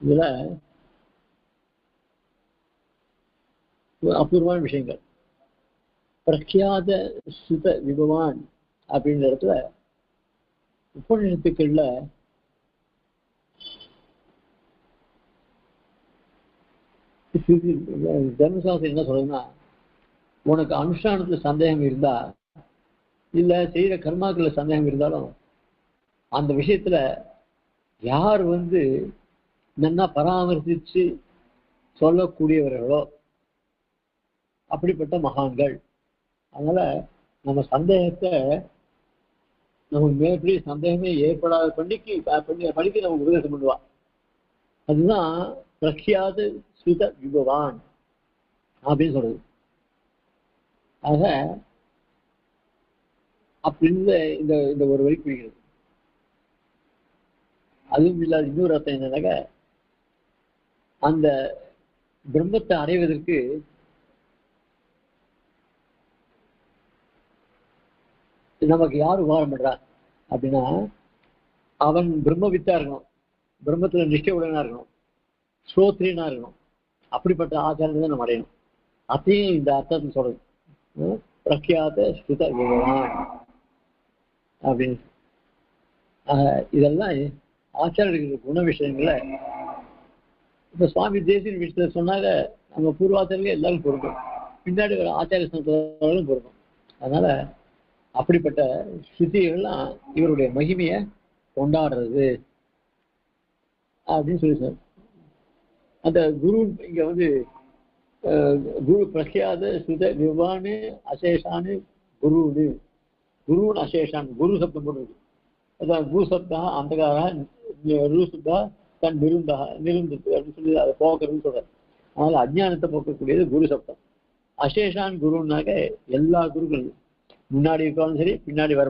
இதுல ஒரு அபூர்வமான விஷயங்கள். பிரக்யாத சுத விபவான் அப்படின்ற இடத்துல உபநிஷத்துக்கள்ல தர்மசாஸ்திரம் என்ன சொல்றதுன்னா உனக்கு அனுஷ்டானத்துல சந்தேகம் இருந்தா இல்ல செய்யற கர்மாக்கள்ல சந்தேகம் இருந்தாலும் அந்த விஷயத்துல யார் வந்து நன்னா பராமரிச்சு சொல்லக்கூடியவர்களோ அப்படிப்பட்ட மகான்கள். அதனால நம்ம சந்தேகத்தை நமக்கு மேற்படி சந்தேகமே ஏற்படாத பண்ணிக்கு பண்ணி பண்ணிக்கு நம்ம உபதேசம் பண்ணுவா. அதுதான் பிரக்யாத சுத விபவான் அப்படின்னு சொல்றது. ஆக அப்படின்னு இந்த இந்த ஒரு வழி பிடிக்கிறது அதுவும் இல்லாத இன்னொரு அர்த்தம் என்னன்னாக்க அந்த பிரம்மத்தை அடைவதற்கு நமக்கு யார் உபகாரம் பண்றா? அப்படின்னா அவன் பிரம்ம வித்தா இருக்கணும். பிரம்மத்துல நிஷ்டையுடனா இருக்கணும். ஸ்ரோத்ரியனா இருக்கணும். அப்படிப்பட்ட ஆச்சாரத்தை நம்ம அடையணும். அதையும் இந்த அர்த்தத்தை சொல்றது. பிரக்யாத ஸ்ருத விவகான் அப்படின்னு. இதெல்லாம் ஆச்சாரியர்கள் குண விஷயங்கள இப்ப சுவாமி தேசிய விஷயத்துல சொன்னாங்க நம்ம பூர்வாச்சாரியம் எல்லாரும் பொருந்தும் பின்னாடி வர ஆச்சாரிய சந்தோஷம் பொருந்தும் அதனால அப்படிப்பட்ட ஸ்ருதிகள்லாம் இவருடைய மகிமையை கொண்டாடுறது அப்படின்னு சொல்லி அந்த குரு இங்க வந்து குரு பிரக்யாத சுத விவானு அசேஷானு குருன்னு குருன்னு அசேஷான் குரு சப்தம் போடுறது அதான் குரு சப்தா அந்தகாரா ரு சப்தா தன் விருந்தா நிருந்தது அப்படின்னு சொல்லி அதை போக்குறதுன்னு சொல்றாரு. அதனால அஜ்ஞானத்தை போக்கக்கூடியது குரு சப்தம். அசேஷான் குருன்னாக்க எல்லா குருக்கள் முன்னாடி இருக்காலும் சரி பின்னாடி வர